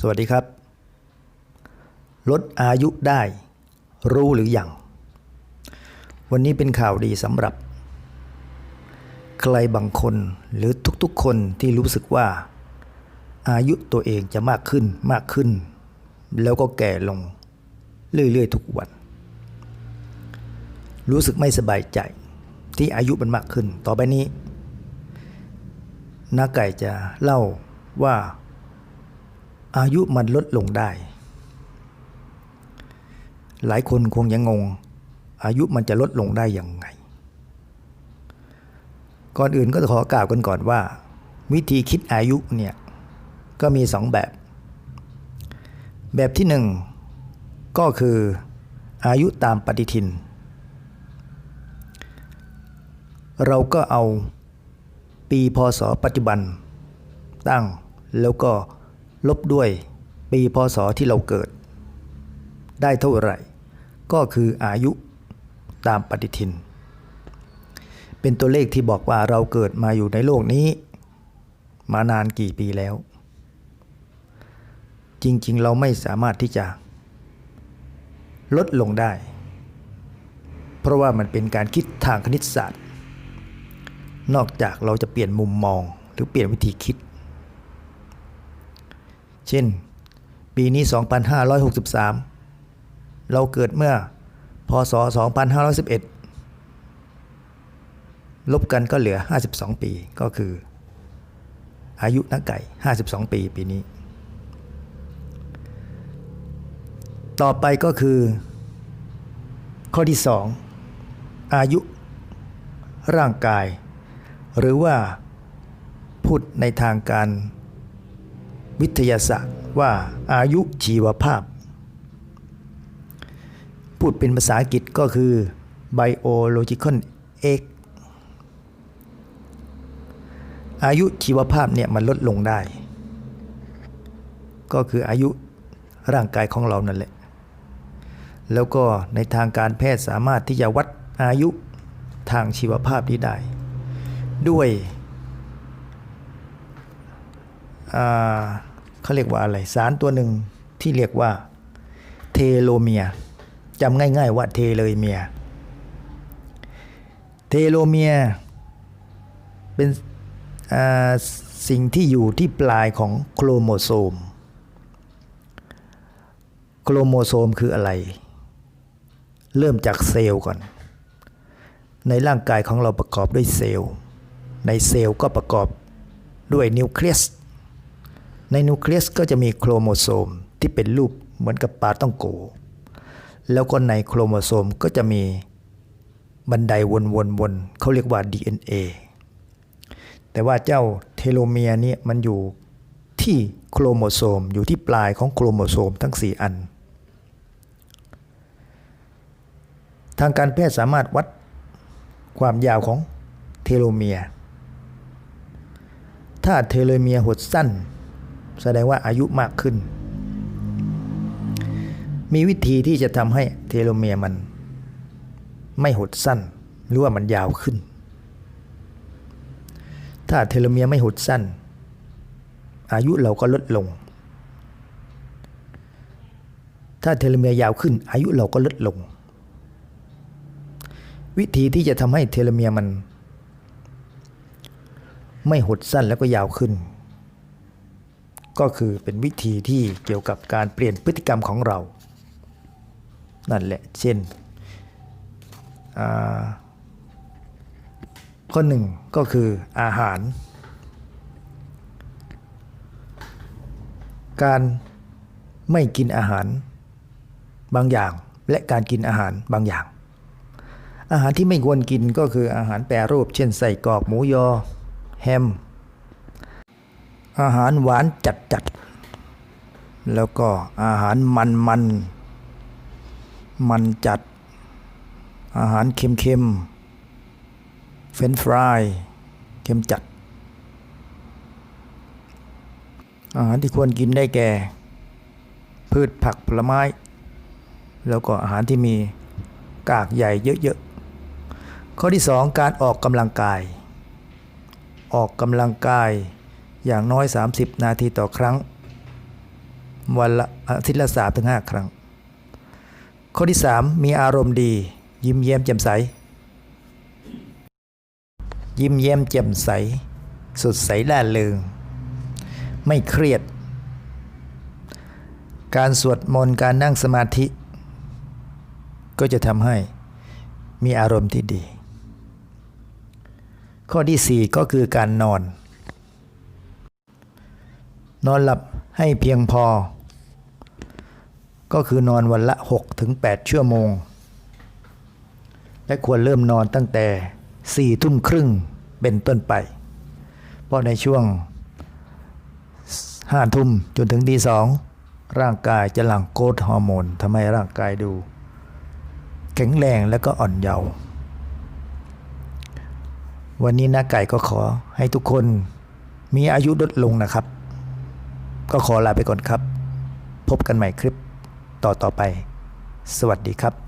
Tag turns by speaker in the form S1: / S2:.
S1: สวัสดีครับ ลดอายุได้รู้หรืออยัง วันนี้เป็นข่าวดีสำหรับ ใครบางคนหรือทุกๆคนที่รู้สึกว่า อายุตัวเองจะมากขึ้นมากขึ้น แล้วก็แก่ลง เรื่อยๆ ทุกวัน รู้สึกไม่สบายใจที่อายุมันมากขึ้น ต่อไปนี้น้าไก่จะเล่าว่า อายุมันลดลงได้ หลายคนคงยังงง อายุมันจะลดลงได้อยังไง ก่อนอื่นก็ขอกล่าวกันก่อนว่า วิธีคิดอายุเนี่ยก็มีสองแบบ แบบที่หนึ่งก็คืออายุตามปฏิทิน เราก็เอาปีพศปัจจุบันตั้งแล้วก็ ลบด้วยปีพศที่เราเกิด ได้เท่าไหร่ ก็คืออายุตามปฏิทิน เป็นตัวเลขที่บอกว่าเราเกิดมาอยู่ในโลกนี้ มานานกี่ปีแล้ว จริงๆ เราไม่สามารถที่จะ ลดลงได้ เพราะว่ามันเป็นการคิดทางคณิตศาสตร์ นอกจากเราจะเปลี่ยนมุมมองหรือเปลี่ยนวิธีคิด เช่น ปีนี้ 2563 เราเกิดเมื่อ พศ 2511 ลบกันก็เหลือ 52 ปีก็คือ อายุนักไก่ 52 ปีปีนี้ ต่อไปก็คือ ข้อที่ 2 อายุร่างกาย หรือว่าพูดในทางการ วิทยาศาสตร์ว่าอายุชีวภาพ พูดเป็นภาษาอังกฤษก็คือ biological age อายุชีวภาพเนี่ยมันลดลงได้ ก็คืออายุร่างกายของเรานั่นแหละ แล้วก็ในทางการแพทย์สามารถที่จะวัดอายุทางชีวภาพนี้ได้ ด้วย เขาเรียกว่าอะไรสารตัวหนึ่งที่เรียกว่าเทโลเมียจำง่ายๆว่าเทเลยเมีย เทโลเมียเป็นสิ่งที่อยู่ที่ปลายของโครโมโซม โครโมโซมคืออะไร เริ่มจากเซลล์ก่อน ในร่างกายของเราประกอบด้วยเซลล์ ในเซลล์ก็ประกอบด้วยนิวเคลียส ในนิวเคลียสก็จะมีโครโมโซมที่เป็นรูปเหมือนกับปลาต้องโก แล้วก็ในโครโมโซมก็จะมีบันไดวนๆๆเขาเรียกว่า DNA แต่ว่าเจ้าเทโลเมียร์เนี่ยมันอยู่ที่โครโมโซมอยู่ที่ปลายของโครโมโซมทั้ง 4 อัน ทางการแพทย์สามารถวัดความยาวของเทโลเมียร์ถ้าเทโลเมียร์หดสั้น แสดงว่าอายุมากขึ้น มีวิธีที่จะทำให้เทโลเมียร์มัน ไม่หดสั้นหรือว่ามันยาวขึ้น ถ้าเทโลเมียร์ไม่หดสั้น อายุเราก็ลดลง ถ้าเทโลเมียร์ยาวขึ้น อายุเราก็ลดลง วิธีที่จะทำให้เทโลเมียร์มัน ไม่หดสั้นแล้วก็ยาวขึ้น ก็คือเป็นวิธีที่เกี่ยวกับการเปลี่ยนพฤติกรรมของเรา นั่นแหละ เช่น ข้อหนึ่งก็คืออาหาร การไม่กินอาหารบางอย่างและการกินอาหารบางอย่าง อาหารที่ไม่ควรกินก็คืออาหารแปรรูป เช่นใส่กรอกหมูยอ แฮม อาหารหวานจัดจัดแล้วก็อาหารมันมันมันจัด อาหารเค็มเค็มเฟรนฟรายเค็มจัด อาหารที่ควรกินได้แก่ พืชผักผลไม้ แล้วก็อาหารที่มีกากใหญ่เยอะๆ ข้อที่ 2 การออกกำลังกาย ออกกำลังกาย อย่างน้อย 30 นาทีต่อครั้ง วันละอาทิตย์ละสามถึงห้าครั้ง ข้อที่สามมีอารมณ์ดี ยิ้มแย้มแจ่มใส ยิ้มแย้มแจ่มใส สดใสล่าเริง ไม่เครียด การสวดมนต์การนั่งสมาธิ ก็จะทำให้มีอารมณ์ที่ดี ข้อที่สี่ก็คือการนอน นอนหลับให้เพียงพอ ก็คือนอนวันละ6ถึง8ชั่วโมง และควรเริ่มนอนตั้งแต่4ี่ทุ่มครึ่งเป็นต้นไป เพราะในช่วงห้าทุ่มจนถึงตีสองร่างกายจะหลั่งโกรทฮอร์โมนทำให้ร่างกายดู แข็งแรงและก็อ่อนเยาว์วันนี้นาไก่ก็ขอให้ทุกคนมีอายุลดลงนะครับ ก็ขอลาไปก่อนครับ พบกันใหม่คลิปต่อต่อไป สวัสดีครับ